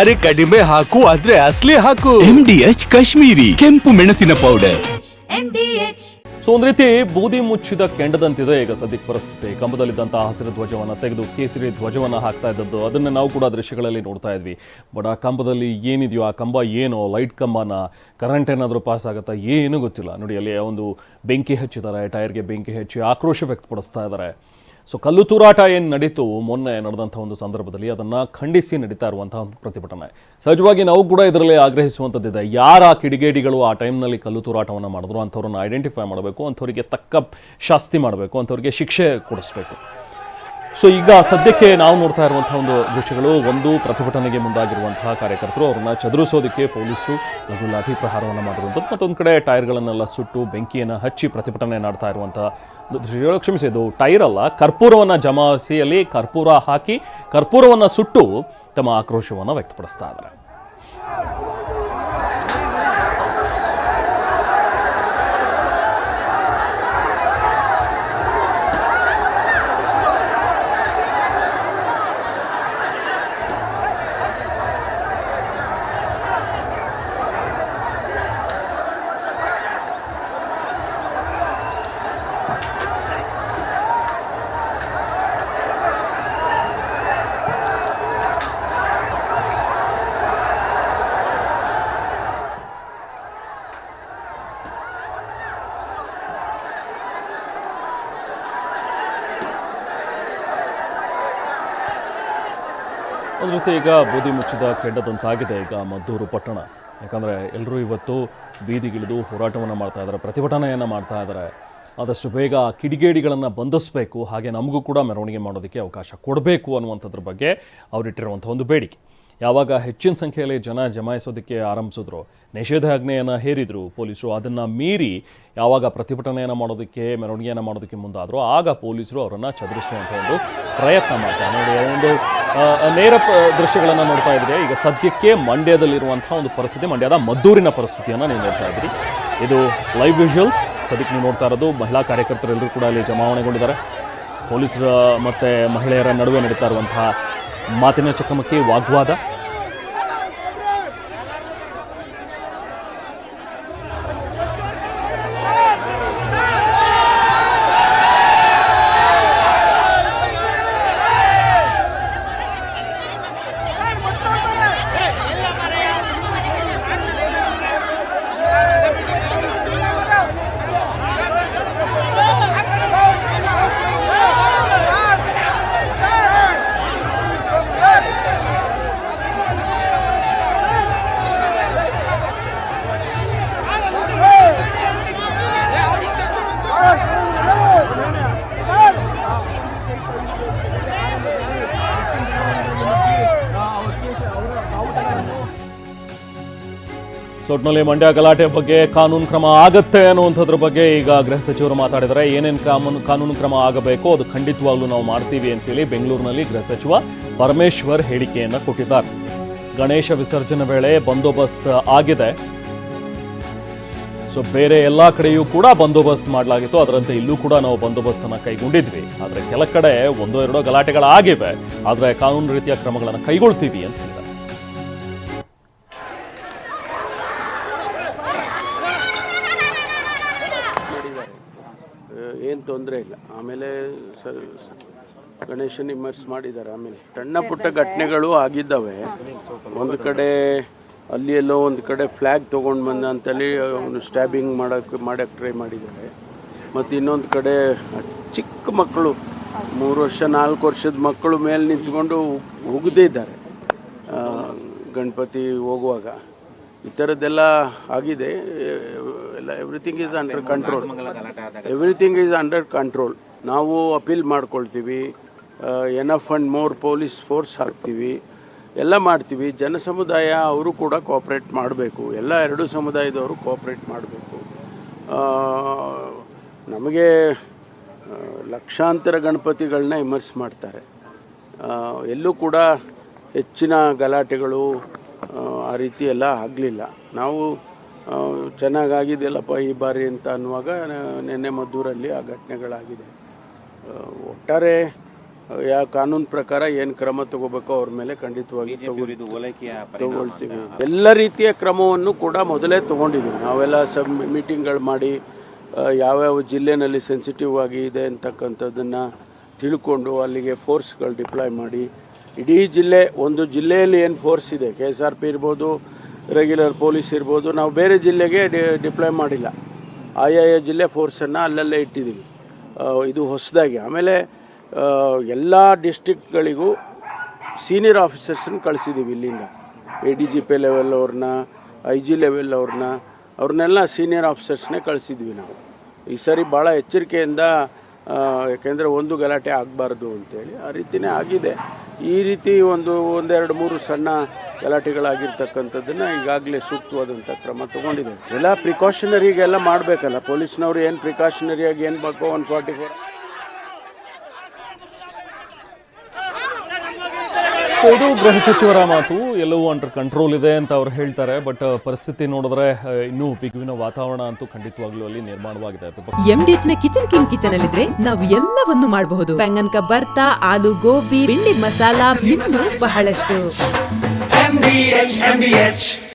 ಅರೆ ಕಡಿಮೆ ಹಾಕು ಆದ್ರೆ ಅಸ್ಲಿ ಹಾಕು. ಎಂಡಿಎಚ್ ಕಾಶ್ಮೀರಿ ಕೆಂಪು ಮೆಣಸಿನ ಪೌಡರ್ ಸೊ ಒಂದ್ ರೀತಿ ಬೂದಿ ಮುಚ್ಚಿದ ಕೆಂಡದಂತಿದೆ. ಈಗ ಸದ್ಯಕ್ಕೆ ಪರಿಸ್ಥಿತಿ ಕಂಬದಲ್ಲಿದ್ದಂತಹ ಹಸಿರು ಧ್ವಜವನ್ನ ತೆಗೆದು ಕೇಸರಿ ಧ್ವಜವನ್ನ ಹಾಕ್ತಾ ಇದ್ದದ್ದು. ಅದನ್ನ ನಾವು ಕೂಡ ದೃಶ್ಯಗಳಲ್ಲಿ ನೋಡ್ತಾ ಇದ್ವಿ. ಬಟ್ ಆ ಕಂಬದಲ್ಲಿ ಏನಿದೆಯೋ ಆ ಕಂಬ ಏನೋ ಲೈಟ್ ಕಂಬನ ಕರೆಂಟ್ ಏನಾದರೂ ಪಾಸ್ ಆಗುತ್ತಾ ಏನೂ ಗೊತ್ತಿಲ್ಲ. ನೋಡಿ ಅಲ್ಲಿ ಒಂದು ಬೆಂಕಿ ಹಚ್ಚಿದ್ದಾರೆ ಟೈರ್ಗೆ ಬೆಂಕಿ ಹಚ್ಚಿ ಆಕ್ರೋಶ ವ್ಯಕ್ತಪಡಿಸ್ತಾ ಇದ್ದಾರೆ. ಸೊ ಕಲ್ಲು ತೂರಾಟ ಏನು ನಡೀತು? ಮೊನ್ನೆ ನಡೆದಂಥ ಒಂದು ಸಂದರ್ಭದಲ್ಲಿ ಅದನ್ನು ಖಂಡಿಸಿ ನಡೀತಾ ಇರುವಂತಹ ಒಂದು ಪ್ರತಿಭಟನೆ. ಸಹಜವಾಗಿ ನಾವು ಕೂಡ ಇದರಲ್ಲಿ ಆಗ್ರಹಿಸುವಂಥದ್ದಿದೆ. ಯಾರ ಕಿಡಿಗೇಡಿಗಳು ಆ ಟೈಮ್ನಲ್ಲಿ ಕಲ್ಲು ತೂರಾಟವನ್ನು ಮಾಡಿದ್ರು? ಅಂಥವ್ರನ್ನ ಐಡೆಂಟಿಫೈ ಮಾಡಬೇಕು, ಅಂಥವರಿಗೆ ತಕ್ಕ ಶಾಸ್ತಿ ಮಾಡಬೇಕು, ಅಂಥವ್ರಿಗೆ ಶಿಕ್ಷೆ ಕೊಡಿಸ್ಬೇಕು. ಸೊ ಈಗ ಸದ್ಯಕ್ಕೆ ನಾವು ನೋಡ್ತಾ ಇರುವಂಥ ಒಂದು ದೃಶ್ಯಗಳು, ಒಂದು ಪ್ರತಿಭಟನೆಗೆ ಮುಂದಾಗಿರುವಂತಹ ಕಾರ್ಯಕರ್ತರು ಅವ್ರನ್ನ ಚದುರಿಸೋದಕ್ಕೆ ಪೊಲೀಸರು ಲಘು ಲಾಠಿ ಪ್ರಹಾರವನ್ನು ಮಾಡಿರುವಂಥದ್ದು. ಮತ್ತೊಂದು ಕಡೆ ಟೈರ್ಗಳನ್ನೆಲ್ಲ ಸುಟ್ಟು ಬೆಂಕಿಯನ್ನು ಹಚ್ಚಿ ಪ್ರತಿಭಟನೆ ಮಾಡ್ತಾ ಇರುವಂತಹ ದೃಶ್ಯಗಳು ಕ್ಷಮಿಸಿ, ಇದು ಟೈರ್ ಅಲ್ಲ, ಕರ್ಪೂರವನ್ನು ಜಮಾಯಿಸಿಯಲ್ಲಿ ಕರ್ಪೂರ ಹಾಕಿ ಕರ್ಪೂರವನ್ನು ಸುಟ್ಟು ತಮ್ಮ ಆಕ್ರೋಶವನ್ನು ವ್ಯಕ್ತಪಡಿಸ್ತಾ ಇದ್ದಾರೆ. ಒಂದು ರೀತಿ ಈಗ ಬೂದಿ ಮುಚ್ಚಿದ ಕೆಂಡದಂತಾಗಿದೆ ಈಗ ಮದ್ದೂರು ಪಟ್ಟಣ. ಯಾಕಂದರೆ ಎಲ್ಲರೂ ಇವತ್ತು ಬೀದಿಗಿಳಿದು ಹೋರಾಟವನ್ನು ಮಾಡ್ತಾ ಇದ್ದಾರೆ ಪ್ರತಿಭಟನೆಯನ್ನು ಮಾಡ್ತಾ ಇದ್ದಾರೆ ಆದಷ್ಟು ಬೇಗ ಕಿಡಿಗೇಡಿಗಳನ್ನು ಬಂಧಿಸಬೇಕು, ಹಾಗೆ ನಮಗೂ ಕೂಡ ಮೆರವಣಿಗೆ ಮಾಡೋದಕ್ಕೆ ಅವಕಾಶ ಕೊಡಬೇಕು ಅನ್ನುವಂಥದ್ರ ಬಗ್ಗೆ ಅವರಿಟ್ಟಿರುವಂಥ ಒಂದು ಬೇಡಿಕೆ. ಯಾವಾಗ ಹೆಚ್ಚಿನ ಸಂಖ್ಯೆಯಲ್ಲಿ ಜನ ಜಮಾಯಿಸೋದಕ್ಕೆ ಆರಂಭಿಸಿದ್ರು ನಿಷೇಧಾಜ್ಞೆಯನ್ನು ಹೇರಿದ್ರು ಪೊಲೀಸರು, ಅದನ್ನು ಮೀರಿ ಯಾವಾಗ ಪ್ರತಿಭಟನೆಯನ್ನು ಮಾಡೋದಕ್ಕೆ, ಮೆರವಣಿಗೆಯನ್ನು ಮಾಡೋದಕ್ಕೆ ಮುಂದಾದರೂ, ಆಗ ಪೊಲೀಸರು ಅವರನ್ನು ಚದುರಿಸುವಂಥ ಒಂದು ಪ್ರಯತ್ನ ಮಾಡ್ತಾರೆ. ನೋಡಿ ಒಂದು ನೇರ ದೃಶ್ಯಗಳನ್ನು ನೋಡ್ತಾ ಇದ್ರೆ ಈಗ ಸದ್ಯಕ್ಕೆ ಮಂಡ್ಯದಲ್ಲಿರುವಂಥ ಒಂದು ಪರಿಸ್ಥಿತಿ, ಮಂಡ್ಯದ ಮದ್ದೂರಿನ ಪರಿಸ್ಥಿತಿಯನ್ನು ನೀವು ನೋಡ್ತಾ ಇದ್ದೀರಿ. ಇದು ಲೈವ್ ವಿಜುವಲ್ಸ್ ಸದ್ಯಕ್ಕೆ ನೀವು ನೋಡ್ತಾ ಇರೋದು, ಮಹಿಳಾ ಕಾರ್ಯಕರ್ತರೆಲ್ಲರೂ ಕೂಡ ಅಲ್ಲಿ ಜಮಾವಣೆಗೊಂಡಿದ್ದಾರೆ. ಪೊಲೀಸರ ಮತ್ತು ಮಹಿಳೆಯರ ನಡುವೆ ನಡೀತಾ ಇರುವಂತಹ ಮಾತಿನ ಚಕಮಕಿ ವಾಗ್ವಾದ. ಸೊ ಒಟ್ನಲ್ಲಿ ಮಂಡ್ಯ ಗಲಾಟೆ ಬಗ್ಗೆ ಕಾನೂನು ಕ್ರಮ ಆಗತ್ತೆ ಅನ್ನುವಂಥದ್ರ ಬಗ್ಗೆ ಈಗ ಗೃಹ ಸಚಿವರು ಮಾತಾಡಿದರೆ ಏನೇನು ಕಾನೂನು ಕಾನೂನು ಕ್ರಮ ಆಗಬೇಕು ಅದು ಖಂಡಿತವಾಗ್ಲೂ ನಾವು ಮಾಡ್ತೀವಿ ಅಂತೇಳಿ ಬೆಂಗಳೂರಿನಲ್ಲಿ ಗೃಹ ಸಚಿವ ಪರಮೇಶ್ವರ್ ಹೇಳಿಕೆಯನ್ನು ಕೊಟ್ಟಿದ್ದಾರೆ. ಗಣೇಶ ವಿಸರ್ಜನೆ ವೇಳೆ ಬಂದೋಬಸ್ತ್ ಆಗಿದೆ. ಸೊ ಬೇರೆ ಎಲ್ಲ ಕಡೆಯೂ ಕೂಡ ಬಂದೋಬಸ್ತ್ ಮಾಡಲಾಗಿತ್ತು. ಅದರಂತೆ ಇಲ್ಲೂ ಕೂಡ ನಾವು ಬಂದೋಬಸ್ತನ್ನು ಕೈಗೊಂಡಿದ್ವಿ. ಆದರೆ ಕೆಲ ಕಡೆ ಒಂದೋ ಎರಡೋ ಗಲಾಟೆಗಳಾಗಿವೆ. ಆದರೆ ಕಾನೂನು ರೀತಿಯ ಕ್ರಮಗಳನ್ನು ಕೈಗೊಳ್ತೀವಿ ಅಂತ ಆಮೇಲೆ ಸ- ಗಣೇಶನ್ ಇಮರ್ಸ್ ಮಾಡಿದ್ದಾರೆ. ಆಮೇಲೆ ಸಣ್ಣ ಪುಟ್ಟ ಘಟನೆಗಳು ಆಗಿದ್ದಾವೆ. ಒಂದು ಕಡೆ ಅಲ್ಲಿ ಎಲ್ಲೋ ಒಂದು ಕಡೆ ಫ್ಲ್ಯಾಗ್ ತೊಗೊಂಡು ಬಂದ ಅಂತೇಳಿ ಅವನು ಸ್ಟ್ಯಾಬಿಂಗ್ ಮಾಡೋಕ್ಕೆ ಮಾಡೋಕ್ಕೆ ಟ್ರೈ ಮಾಡಿದ್ದಾರೆ. ಮತ್ತು ಇನ್ನೊಂದು ಕಡೆ ಚಿಕ್ಕ ಮಕ್ಕಳು ಮೂರು ವರ್ಷ ನಾಲ್ಕು ವರ್ಷದ ಮಕ್ಕಳು ಮೇಲೆ ನಿಂತ್ಕೊಂಡು ಹೋಗದೇ ಇದ್ದಾರೆ. ಗಣಪತಿ ಹೋಗುವಾಗ. ಈ ಥರದ್ದೆಲ್ಲ ಆಗಿದೆ. ಎಲ್ಲ everything is under control everything is under control ನಾವು ಅಪೀಲ್ ಮಾಡ್ಕೊಳ್ತೀವಿ enough and more police force ಹಾಕ್ತೀವಿ ಎಲ್ಲ ಮಾಡ್ತೀವಿ. ಜನ ಸಮುದಾಯ ಅವರು ಕೂಡ ಕೋಪ್ರೇಟ್ ಮಾಡಬೇಕು. ಎಲ್ಲ ಎರಡೂ ಸಮುದಾಯದವರು ಕೋಪ್ರೇಟ್ ಮಾಡಬೇಕು. ನಮಗೆ ಲಕ್ಷಾಂತರ ಗಣಪತಿಗಳನ್ನ ಇಮರ್ಸ್ ಮಾಡ್ತಾರೆ. ಎಲ್ಲೂ ಕೂಡ ಹೆಚ್ಚಿನ ಗಲಾಟೆಗಳು ಆ, ರೀತಿ ಎಲ್ಲ ಆಗಲಿಲ್ಲ. ನಾವು ಚೆನ್ನಾಗಾಗಿದೆಯಲ್ಲಪ್ಪ ಈ ಬಾರಿ ಅಂತ ಅನ್ನುವಾಗ ನಿನ್ನೆ ಮದ್ದೂರಲ್ಲಿ ಆ ಘಟನೆಗಳಾಗಿದೆ. ಒಟ್ಟಾರೆ ಯಾವ ಕಾನೂನು ಪ್ರಕಾರ ಏನು ಕ್ರಮ ತಗೋಬೇಕೋ ಅವ್ರ ಮೇಲೆ ಖಂಡಿತವಾಗಿ ತಗೊಳ್ತೀವಿ. ಎಲ್ಲ ರೀತಿಯ ಕ್ರಮವನ್ನು ಕೂಡ ಮೊದಲೇ ತಗೊಂಡಿದ್ದೀವಿ. ನಾವೆಲ್ಲ ಸಬ್ ಮೀಟಿಂಗ್ಗಳು ಮಾಡಿ ಯಾವ್ಯಾವ ಜಿಲ್ಲೆನಲ್ಲಿ ಸೆನ್ಸಿಟಿವ್ ಆಗಿ ಇದೆ ಅಂತಕ್ಕಂಥದ್ದನ್ನು ತಿಳ್ಕೊಂಡು ಅಲ್ಲಿಗೆ ಫೋರ್ಸ್ಗಳು ಡಿಪ್ಲಾಯ್ ಮಾಡಿ ಇಡೀ ಜಿಲ್ಲೆ ಒಂದು ಜಿಲ್ಲೆಯಲ್ಲಿ ಏನು ಫೋರ್ಸ್ ಇದೆ? ಕೆ ಎಸ್ ಆರ್ ಪಿ ಇರ್ಬೋದು ರೆಗ್ಯುಲರ್ ಪೊಲೀಸ್ ಇರ್ಬೋದು ನಾವು ಬೇರೆ ಜಿಲ್ಲೆಗೆ ಡಿಪ್ಲಾಯ್ ಮಾಡಿಲ್ಲ. ಆಯಾಯ ಜಿಲ್ಲೆ ಫೋರ್ಸನ್ನು ಅಲ್ಲಲ್ಲೇ ಇಟ್ಟಿದ್ದೀವಿ. ಇದು ಹೊಸದಾಗಿ. ಆಮೇಲೆ ಎಲ್ಲ ಡಿಸ್ಟಿಕ್ಗಳಿಗೂ ಸೀನಿಯರ್ ಆಫೀಸರ್ಸನ್ನ ಕಳಿಸಿದ್ದೀವಿ ಇಲ್ಲಿಂದ. A D G P level ಅವ್ರನ್ನ ಐ ಜಿ ಲೆವೆಲ್ ಅವ್ರನ್ನ, ಅವ್ರನ್ನೆಲ್ಲ ಸೀನಿಯರ್ ಆಫೀಸರ್ಸ್ನೇ ಕಳಿಸಿದ್ವಿ ನಾವು. ಈ ಸರಿ ಭಾಳ ಎಚ್ಚರಿಕೆಯಿಂದ ಯಾಕೆಂದರೆ ಒಂದು ಗಲಾಟೆ ಆಗಬಾರ್ದು ಅಂತೇಳಿ ಆ ರೀತಿನೇ ಆಗಿದೆ. ಈ ರೀತಿ ಒಂದು ಒಂದೆರಡು ಮೂರು ಸಣ್ಣ ಗಲಾಟೆಗಳಾಗಿರ್ತಕ್ಕಂಥದ್ದನ್ನು ಈಗಾಗಲೇ ಸೂಕ್ತವಾದಂಥ ಕ್ರಮ ತೊಗೊಂಡಿದೆ. ಎಲ್ಲ ಪ್ರಿಕಾಷನರಿಗೆಲ್ಲ ಮಾಡಬೇಕಲ್ಲ, ಪೊಲೀಸ್ನವ್ರು ಏನು ಪ್ರಿಕಾಷನರಿಯಾಗಿ ಏನು ಬೇಕೋ ಒನ್ ಫಾರ್ಟಿ ಫೋರ್ ಇದು ಗೃಹ ಸಚಿವರ ಮಾತು. ಎಲ್ಲವೂ ಅಂಡರ್ ಕಂಟ್ರೋಲ್ ಇದೆ ಅಂತ ಅವ್ರು ಹೇಳ್ತಾರೆ. ಬಟ್ ಪರಿಸ್ಥಿತಿ ನೋಡಿದ್ರೆ ಇನ್ನು ಇನ್ನೂ ಬಿಗುವಿನ ವಾತಾವರಣ ಅಂತೂ ಖಂಡಿತವಾಗ್ಲೂ ಅಲ್ಲಿ ನಿರ್ಮಾಣವಾಗಿದೆ. ಎಂಡಿಎಚ್ನ ಕಿಚನ್ ಕಿಂಗ್ ಕಿಚನ್ ಅಲ್ಲಿದ್ರೆ ನಾವು ಎಲ್ಲವನ್ನು ಮಾಡಬಹುದು. ಬೆಂಗನ್ಕ ಬರ್ತಾ ಆಲೂ ಗೋಬಿ ಬಿಂಡಿ ಮಸಾಲಾ ಇನ್ನೂ ಬಹಳಷ್ಟು.